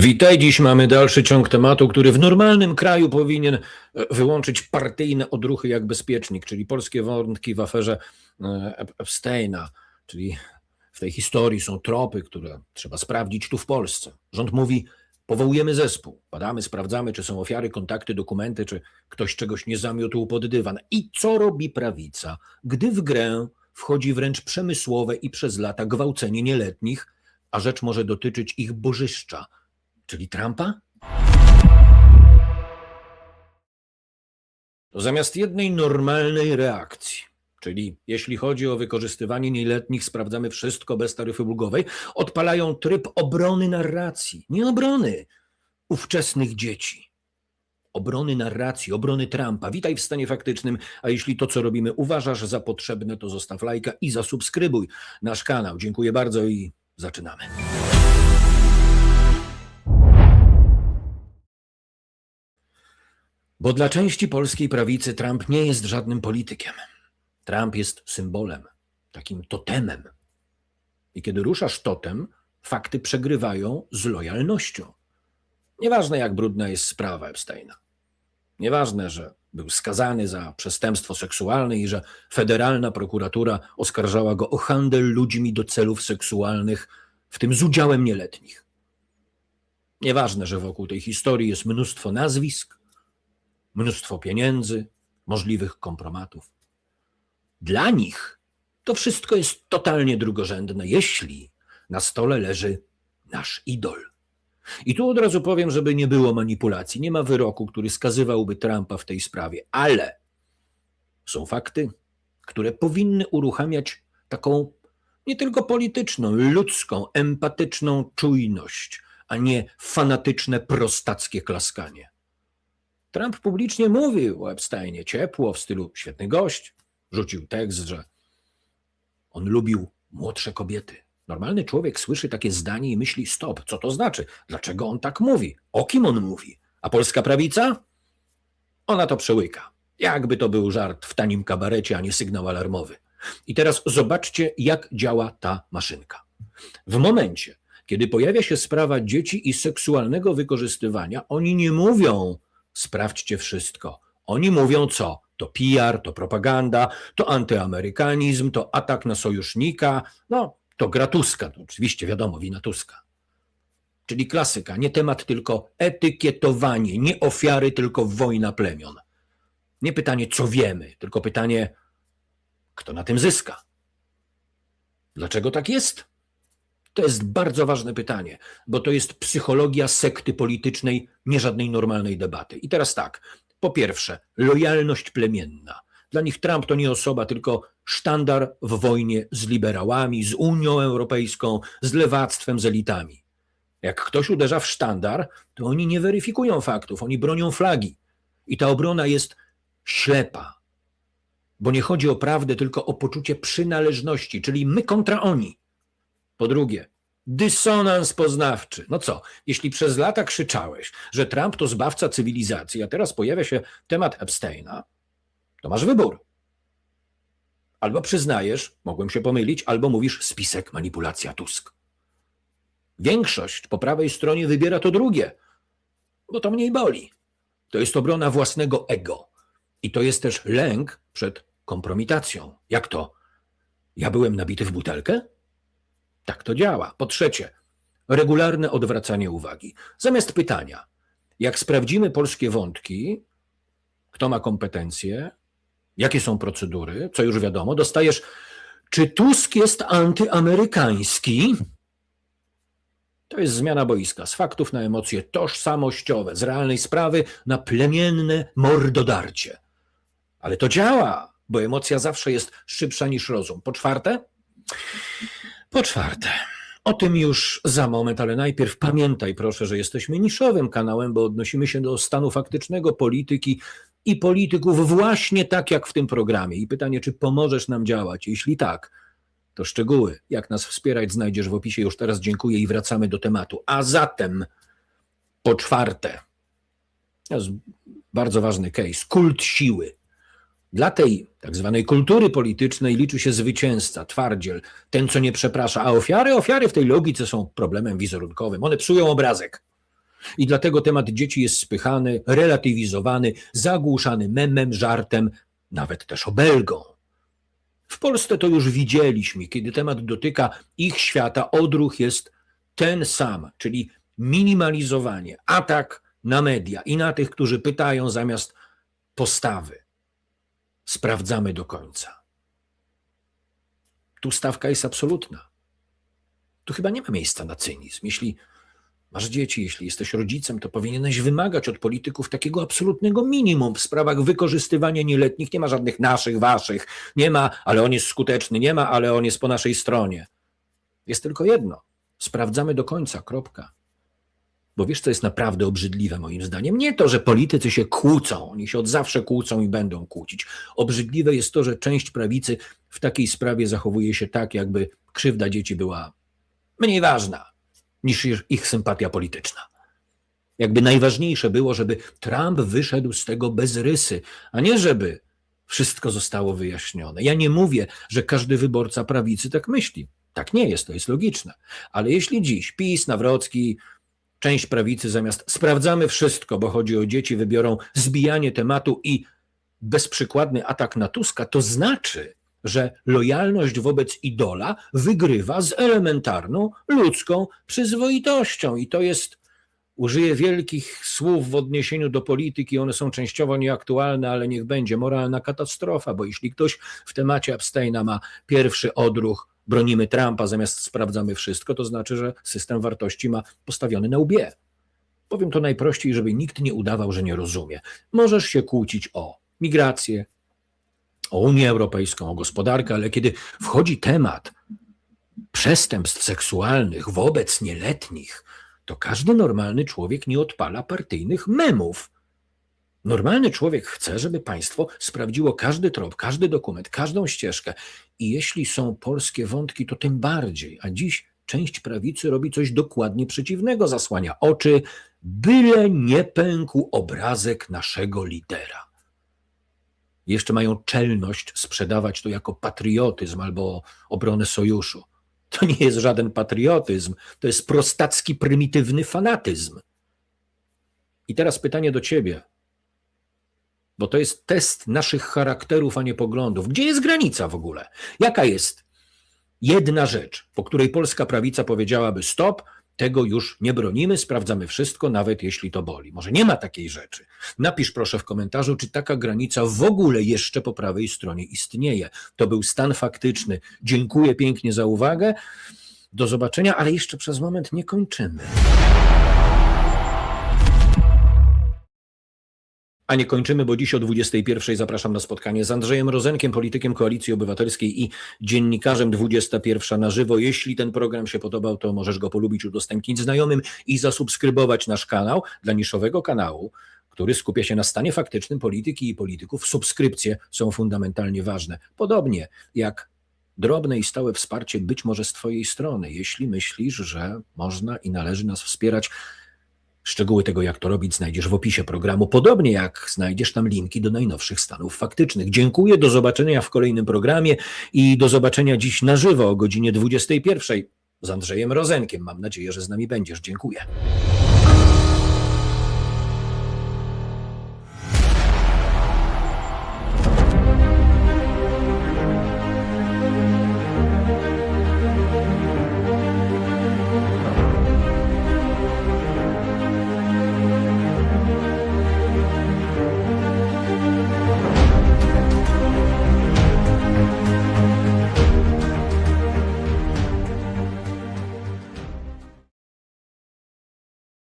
Witaj, dziś mamy dalszy ciąg tematu, który w normalnym kraju powinien e, wyłączyć partyjne odruchy jak bezpiecznik, czyli polskie wątki w aferze e, Ep- Epsteina, czyli w tej historii są tropy, które trzeba sprawdzić tu w Polsce. Rząd mówi, powołujemy zespół, badamy, sprawdzamy, czy są ofiary, kontakty, dokumenty, czy ktoś czegoś nie zamiótł pod dywan. I co robi prawica, gdy w grę wchodzi wręcz przemysłowe i przez lata gwałcenie nieletnich, a rzecz może dotyczyć ich bożyszcza, czyli Trumpa? To zamiast jednej normalnej reakcji, czyli jeśli chodzi o wykorzystywanie nieletnich, sprawdzamy wszystko bez taryfy ulgowej, odpalają tryb obrony narracji, nie obrony ówczesnych dzieci. Obrony narracji, obrony Trumpa. Witaj w stanie faktycznym, a jeśli to, co robimy, uważasz za potrzebne, to zostaw lajka i zasubskrybuj nasz kanał. Dziękuję bardzo i zaczynamy. Bo dla części polskiej prawicy Trump nie jest żadnym politykiem. Trump jest symbolem, takim totemem. I kiedy ruszasz totem, fakty przegrywają z lojalnością. Nieważne, jak brudna jest sprawa Epsteina. Nieważne, że był skazany za przestępstwo seksualne i że federalna prokuratura oskarżała go o handel ludźmi do celów seksualnych, w tym z udziałem nieletnich. Nieważne, że wokół tej historii jest mnóstwo nazwisk, mnóstwo pieniędzy, możliwych kompromatów. Dla nich to wszystko jest totalnie drugorzędne, jeśli na stole leży nasz idol. I tu od razu powiem, żeby nie było manipulacji. Nie ma wyroku, który skazywałby Trumpa w tej sprawie, ale są fakty, które powinny uruchamiać taką nie tylko polityczną, ludzką, empatyczną czujność, a nie fanatyczne, prostackie klaskanie. Trump publicznie mówił o Epsteinie ciepło, w stylu świetny gość. Rzucił tekst, że on lubił młodsze kobiety. Normalny człowiek słyszy takie zdanie i myśli: stop, co to znaczy? Dlaczego on tak mówi? O kim on mówi? A polska prawica? Ona to przełyka. Jakby to był żart w tanim kabarecie, a nie sygnał alarmowy. I teraz zobaczcie, jak działa ta maszynka. W momencie, kiedy pojawia się sprawa dzieci i seksualnego wykorzystywania, oni nie mówią, sprawdźcie wszystko. Oni mówią co? To PR, to propaganda, to antyamerykanizm, to atak na sojusznika, no to gra Tuska, to oczywiście wiadomo, wina Tuska. Czyli klasyka, nie temat, tylko etykietowanie, nie ofiary, tylko wojna plemion. Nie pytanie, co wiemy, tylko pytanie, kto na tym zyska. Dlaczego tak jest? To jest bardzo ważne pytanie, bo to jest psychologia sekty politycznej, nie żadnej normalnej debaty. I teraz tak, po pierwsze, lojalność plemienna. Dla nich Trump to nie osoba, tylko sztandar w wojnie z liberałami, z Unią Europejską, z lewactwem, z elitami. Jak ktoś uderza w sztandar, to oni nie weryfikują faktów, oni bronią flagi. I ta obrona jest ślepa, bo nie chodzi o prawdę, tylko o poczucie przynależności, czyli my kontra oni. Po drugie, dysonans poznawczy. No co, jeśli przez lata krzyczałeś, że Trump to zbawca cywilizacji, a teraz pojawia się temat Epsteina, to masz wybór. Albo przyznajesz, mogłem się pomylić, albo mówisz spisek, manipulacja, Tusk. Większość po prawej stronie wybiera to drugie, bo to mniej boli. To jest obrona własnego ego. I to jest też lęk przed kompromitacją. Jak to? Ja byłem nabity w butelkę? Tak to działa. Po trzecie, regularne odwracanie uwagi. Zamiast pytania, jak sprawdzimy polskie wątki, kto ma kompetencje, jakie są procedury, co już wiadomo, dostajesz, czy Tusk jest antyamerykański? To jest zmiana boiska z faktów na emocje tożsamościowe, z realnej sprawy na plemienne mordodarcie. Ale to działa, bo emocja zawsze jest szybsza niż rozum. Po czwarte? Po czwarte. O tym już za moment, ale najpierw pamiętaj proszę, że jesteśmy niszowym kanałem, bo odnosimy się do stanu faktycznego polityki i polityków właśnie tak jak w tym programie. I pytanie, czy pomożesz nam działać? Jeśli tak, to szczegóły, jak nas wspierać, znajdziesz w opisie. Już teraz dziękuję i wracamy do tematu. A zatem, po czwarte, to jest bardzo ważny case, kult siły. Dla tej tak zwanej kultury politycznej liczy się zwycięzca, twardziel, ten, co nie przeprasza, a ofiary, ofiary w tej logice są problemem wizerunkowym. One psują obrazek. I dlatego temat dzieci jest spychany, relatywizowany, zagłuszany memem, żartem, nawet też obelgą. W Polsce to już widzieliśmy, kiedy temat dotyka ich świata, odruch jest ten sam, czyli minimalizowanie, atak na media i na tych, którzy pytają zamiast postawy. Sprawdzamy do końca. Tu stawka jest absolutna. Tu chyba nie ma miejsca na cynizm. Jeśli masz dzieci, jeśli jesteś rodzicem, to powinieneś wymagać od polityków takiego absolutnego minimum w sprawach wykorzystywania nieletnich. Nie ma żadnych naszych, waszych. Nie ma, ale on jest skuteczny. Nie ma, ale on jest po naszej stronie. Jest tylko jedno. Sprawdzamy do końca. Kropka. Bo wiesz, co jest naprawdę obrzydliwe moim zdaniem? Nie to, że politycy się kłócą, oni się od zawsze kłócą i będą kłócić. Obrzydliwe jest to, że część prawicy w takiej sprawie zachowuje się tak, jakby krzywda dzieci była mniej ważna niż ich sympatia polityczna. Jakby najważniejsze było, żeby Trump wyszedł z tego bez rysy, a nie żeby wszystko zostało wyjaśnione. Ja nie mówię, że każdy wyborca prawicy tak myśli. Tak nie jest, to jest logiczne. Ale jeśli dziś PiS, Nawrocki, część prawicy zamiast sprawdzamy wszystko, bo chodzi o dzieci, wybiorą zbijanie tematu i bezprzykładny atak na Tuska, to znaczy, że lojalność wobec idola wygrywa z elementarną ludzką przyzwoitością. I to jest, użyję wielkich słów w odniesieniu do polityki, one są częściowo nieaktualne, ale niech będzie moralna katastrofa, bo jeśli ktoś w temacie Epsteina ma pierwszy odruch, bronimy Trumpa zamiast sprawdzamy wszystko, to znaczy, że system wartości ma postawiony na łbie. Powiem to najprościej, żeby nikt nie udawał, że nie rozumie. Możesz się kłócić o migrację, o Unię Europejską, o gospodarkę, ale kiedy wchodzi temat przestępstw seksualnych wobec nieletnich, to każdy normalny człowiek nie odpala partyjnych memów. Normalny człowiek chce, żeby państwo sprawdziło każdy trop, każdy dokument, każdą ścieżkę. I jeśli są polskie wątki, to tym bardziej. A dziś część prawicy robi coś dokładnie przeciwnego, zasłania oczy, byle nie pękł obrazek naszego lidera jeszcze mają czelność sprzedawać to jako patriotyzm albo obronę sojuszu. To nie jest żaden patriotyzm, to jest prostacki, prymitywny fanatyzm. I teraz pytanie do ciebie, bo to jest test naszych charakterów, a nie poglądów. Gdzie jest granica w ogóle? Jaka jest jedna rzecz, po której polska prawica powiedziałaby stop, tego już nie bronimy, sprawdzamy wszystko, nawet jeśli to boli. Może nie ma takiej rzeczy. Napisz proszę w komentarzu, czy taka granica w ogóle jeszcze po prawej stronie istnieje. To był stan faktyczny. Dziękuję pięknie za uwagę. Do zobaczenia, ale jeszcze przez moment nie kończymy. A nie kończymy, bo dziś o 21 zapraszam na spotkanie z Andrzejem Rozenkiem, politykiem Koalicji Obywatelskiej i dziennikarzem 21 na żywo. Jeśli ten program się podobał, to możesz go polubić, udostępnić znajomym i zasubskrybować nasz kanał dla niszowego kanału, który skupia się na stanie faktycznym polityki i polityków. Subskrypcje są fundamentalnie ważne. Podobnie jak drobne i stałe wsparcie być może z Twojej strony, jeśli myślisz, że można i należy nas wspierać Szczegóły tego, jak to robić, znajdziesz w opisie programu, podobnie jak znajdziesz tam linki do najnowszych stanów faktycznych. Dziękuję, do zobaczenia w kolejnym programie i do zobaczenia dziś na żywo o godzinie 21 z Andrzejem Rozenkiem. Mam nadzieję, że z nami będziesz. Dziękuję.